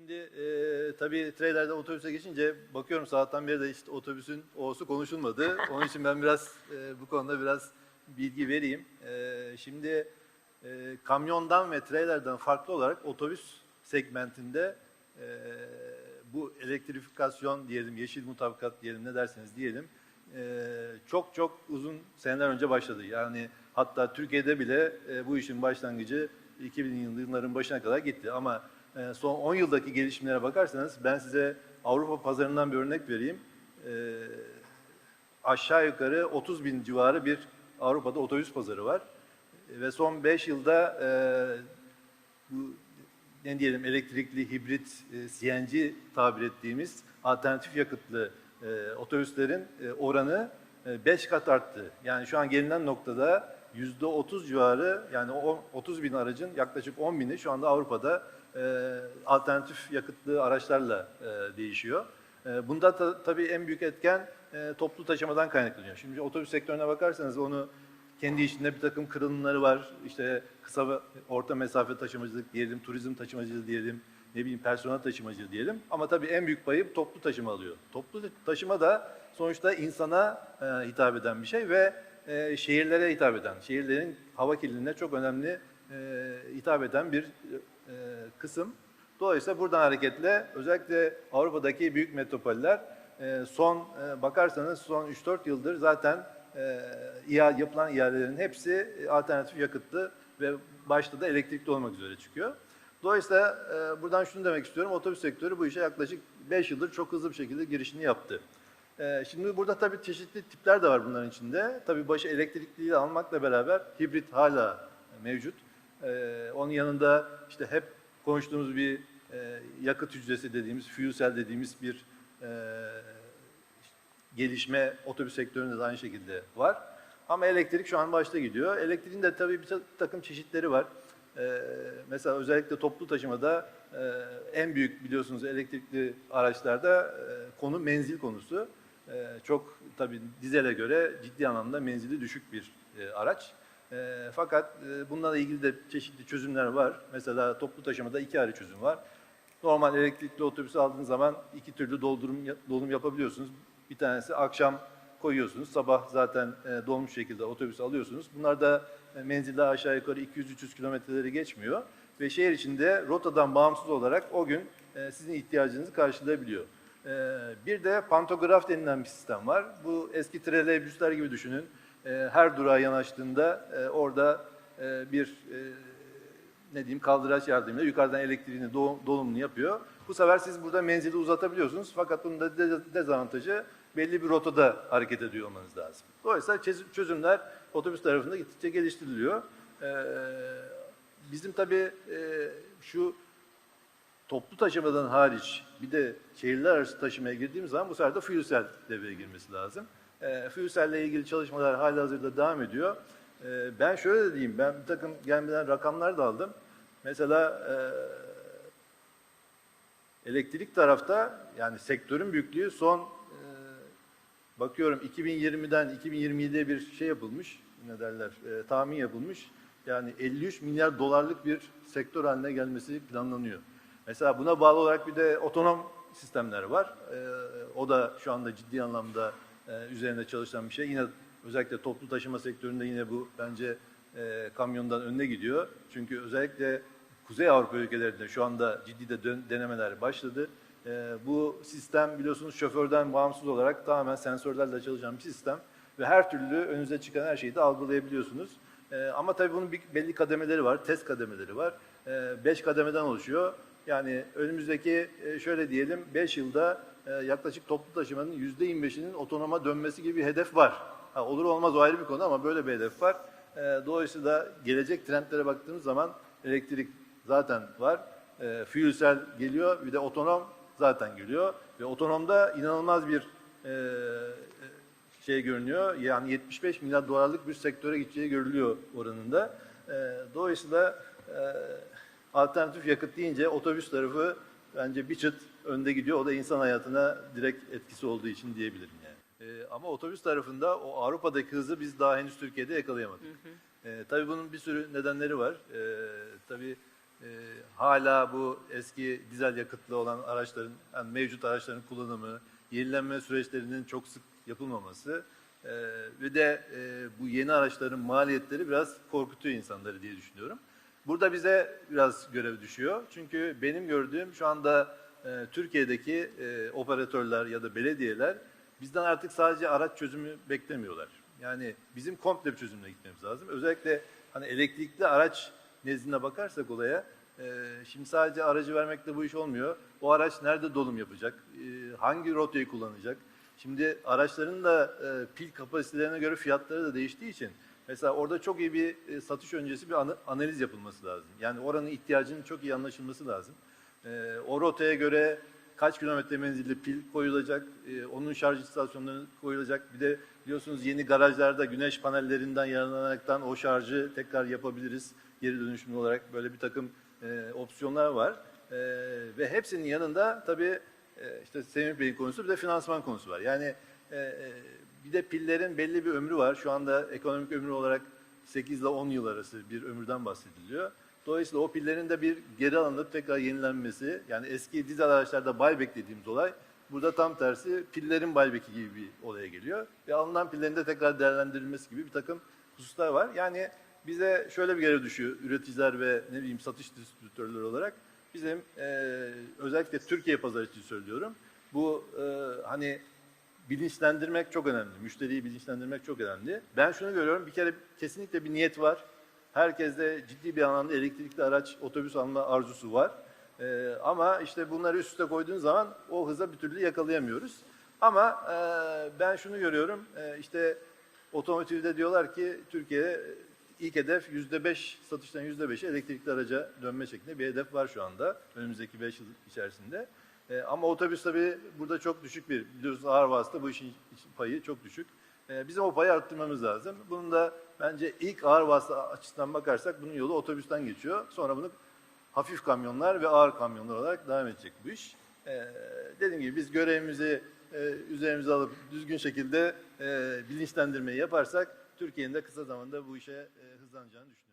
Şimdi e, tabii trailerden otobüse geçince bakıyorum saatten beri de işte otobüsün o'su konuşulmadı. Onun için ben biraz e, bu konuda biraz bilgi vereyim. E, şimdi e, kamyondan ve trailerden farklı olarak otobüs segmentinde e, bu elektrifikasyon diyelim, yeşil mutabakat diyelim ne derseniz diyelim e, çok çok uzun seneler önce başladı. Yani hatta Türkiye'de bile e, bu işin başlangıcı 2000'li yılların başına kadar gitti. Ama son 10 yıldaki gelişmelere bakarsanız ben size Avrupa pazarından bir örnek vereyim. E, aşağı yukarı 30 bin civarı bir Avrupa'da otobüs pazarı var. E, Ve son 5 yılda e, bu ne diyelim elektrikli, hibrit, e, CNG tabir ettiğimiz alternatif yakıtlı e, otobüslerin oranı 5 kat arttı. Yani şu an gelinen noktada yüzde 30 civarı yani o 30 bin aracın yaklaşık 10 bini şu anda Avrupa'da e, alternatif yakıtlı araçlarla e, değişiyor. E, bunda ta, tabii en büyük etken e, toplu taşımadan kaynaklanıyor. Şimdi otobüs sektörüne bakarsanız onu kendi içinde bir takım kırılımları var. İşte kısa ve orta mesafe taşımacılık diyelim, turizm taşımacılığı diyelim, ne bileyim personel taşımacılığı diyelim. Ama tabii en büyük payı toplu taşıma alıyor. Toplu taşıma da sonuçta insana e, hitap eden bir şey ve e, şehirlere hitap eden, şehirlerin hava kirliliğine çok önemli e, hitap eden bir e, kısım. Dolayısıyla buradan hareketle özellikle Avrupa'daki büyük metropoller e, son e, bakarsanız son 3-4 yıldır zaten e, yapılan ihalelerin hepsi e, alternatif yakıtlı ve başta da elektrikli olmak üzere çıkıyor. Dolayısıyla e, buradan şunu demek istiyorum. Otobüs sektörü bu işe yaklaşık 5 yıldır çok hızlı bir şekilde girişini yaptı. E, şimdi burada tabii çeşitli tipler de var bunların içinde. Tabii başı elektrikliyi almakla beraber hibrit hala mevcut. E, onun yanında işte hep konuştuğumuz bir e, yakıt hücresi dediğimiz, fuel cell dediğimiz bir e, gelişme otobüs sektöründe de aynı şekilde var. Ama elektrik şu an başta gidiyor. Elektriğin de tabii bir ta- takım çeşitleri var. Ee, mesela özellikle toplu taşımada e, en büyük biliyorsunuz elektrikli araçlarda konu menzil konusu. E, çok tabii dizele göre ciddi anlamda menzili düşük bir e, araç. E, fakat e, bununla ilgili de çeşitli çözümler var. Mesela toplu taşımada iki ayrı çözüm var. Normal elektrikli otobüsü aldığınız zaman iki türlü doldurum dolum yapabiliyorsunuz. Bir tanesi akşam koyuyorsunuz. Sabah zaten e, dolmuş şekilde otobüs alıyorsunuz. Bunlar da e, menzilde aşağı yukarı 200-300 kilometreleri geçmiyor. Ve şehir içinde rotadan bağımsız olarak o gün e, sizin ihtiyacınızı karşılayabiliyor. E, bir de pantograf denilen bir sistem var. Bu eski trolleybüsler gibi düşünün. E, her durağa yanaştığında e, orada e, bir e, ne diyeyim kaldıraç yardımıyla yukarıdan elektriğini do- dolumunu yapıyor. Bu sefer siz burada menzili uzatabiliyorsunuz fakat bunun da de- dezavantajı belli bir rotada hareket ediyor olmanız lazım. Dolayısıyla çöz- çözümler otobüs tarafında gittikçe geliştiriliyor. Ee, bizim tabii şu toplu taşımadan hariç bir de şehirler arası taşımaya girdiğimiz zaman bu sefer de fuel devreye girmesi lazım. E, fuel ilgili çalışmalar halihazırda devam ediyor. E, ben şöyle de diyeyim, ben bir takım gelmeden rakamlar da aldım. Mesela e, elektrik tarafta yani sektörün büyüklüğü son e, bakıyorum 2020'den 2027'ye bir şey yapılmış, ne derler, e, tahmin yapılmış. Yani 53 milyar dolarlık bir sektör haline gelmesi planlanıyor. Mesela buna bağlı olarak bir de otonom sistemler var. E, o da şu anda ciddi anlamda e, üzerinde çalışan bir şey. Yine özellikle toplu taşıma sektöründe yine bu bence e, kamyondan önüne gidiyor. Çünkü özellikle Kuzey Avrupa ülkelerinde şu anda ciddi de denemeler başladı. E, bu sistem biliyorsunuz şoförden bağımsız olarak tamamen sensörlerle çalışan bir sistem ve her türlü önünüze çıkan her şeyi de algılayabiliyorsunuz. E, ama tabii bunun bir, belli kademeleri var, test kademeleri var. E, beş kademeden oluşuyor. Yani önümüzdeki e, şöyle diyelim 5 yılda e, yaklaşık toplu taşımanın %25'inin otonoma dönmesi gibi bir hedef var. Ha, olur olmaz o ayrı bir konu ama böyle bir hedef var. E, dolayısıyla gelecek trendlere baktığımız zaman elektrik zaten var. Fuel geliyor bir de otonom zaten geliyor. Ve otonomda inanılmaz bir şey görünüyor. Yani 75 milyar dolarlık bir sektöre gideceği görülüyor oranında. Dolayısıyla alternatif yakıt deyince otobüs tarafı bence bir çıt önde gidiyor. O da insan hayatına direkt etkisi olduğu için diyebilirim yani. E, ama otobüs tarafında o Avrupa'daki hızı biz daha henüz Türkiye'de yakalayamadık. E, tabii bunun bir sürü nedenleri var. E, tabii e, hala bu eski dizel yakıtlı olan araçların, yani mevcut araçların kullanımı, yenilenme süreçlerinin çok sık yapılmaması e, ve de e, bu yeni araçların maliyetleri biraz korkutuyor insanları diye düşünüyorum. Burada bize biraz görev düşüyor. Çünkü benim gördüğüm şu anda e, Türkiye'deki e, operatörler ya da belediyeler bizden artık sadece araç çözümü beklemiyorlar. Yani bizim komple bir çözümle gitmemiz lazım. Özellikle hani elektrikli araç nezdine bakarsak olaya, e, şimdi sadece aracı vermekle bu iş olmuyor. O araç nerede dolum yapacak, e, hangi rotayı kullanacak? Şimdi araçların da e, pil kapasitelerine göre fiyatları da değiştiği için mesela orada çok iyi bir e, satış öncesi bir ana- analiz yapılması lazım. Yani oranın ihtiyacının çok iyi anlaşılması lazım. E, o rotaya göre kaç kilometre menzilli pil koyulacak, e, onun şarj istasyonları koyulacak. Bir de biliyorsunuz yeni garajlarda güneş panellerinden yararlanaraktan o şarjı tekrar yapabiliriz. Geri dönüşümlü olarak böyle bir takım e, opsiyonlar var. E, ve hepsinin yanında tabii e, işte Semih Bey'in konusu bir de finansman konusu var. Yani e, e, bir de pillerin belli bir ömrü var. Şu anda ekonomik ömrü olarak 8 ile 10 yıl arası bir ömürden bahsediliyor. Dolayısıyla o pillerin de bir geri alınıp tekrar yenilenmesi, yani eski dizel araçlarda buyback dediğimiz olay, burada tam tersi pillerin buyback'i gibi bir olaya geliyor. Ve alınan pillerin de tekrar değerlendirilmesi gibi bir takım hususlar var. Yani bize şöyle bir görev düşüyor, üreticiler ve ne bileyim satış distribütörleri olarak. Bizim e, özellikle Türkiye pazarı için söylüyorum. Bu e, hani bilinçlendirmek çok önemli. Müşteriyi bilinçlendirmek çok önemli. Ben şunu görüyorum. Bir kere kesinlikle bir niyet var. Herkeste ciddi bir anlamda elektrikli araç, otobüs alma arzusu var. Ee, ama işte bunları üst üste koyduğun zaman o hıza bir türlü yakalayamıyoruz. Ama e, ben şunu görüyorum. E, işte otomotivde diyorlar ki Türkiye'de ilk hedef yüzde beş, satıştan yüzde beşi elektrikli araca dönme şeklinde bir hedef var şu anda. Önümüzdeki beş yıl içerisinde. E, ama otobüs tabii burada çok düşük bir, biliyorsunuz ağır vasıta bu işin payı çok düşük. E, bizim o payı arttırmamız lazım. Bunun da bence ilk ağır vasıta açısından bakarsak bunun yolu otobüsten geçiyor. Sonra bunu hafif kamyonlar ve ağır kamyonlar olarak devam edecek bu iş. E, dediğim gibi biz görevimizi e, üzerimize alıp düzgün şekilde e, bilinçlendirmeyi yaparsak Türkiye'nin de kısa zamanda bu işe e, hızlanacağını düşünüyorum.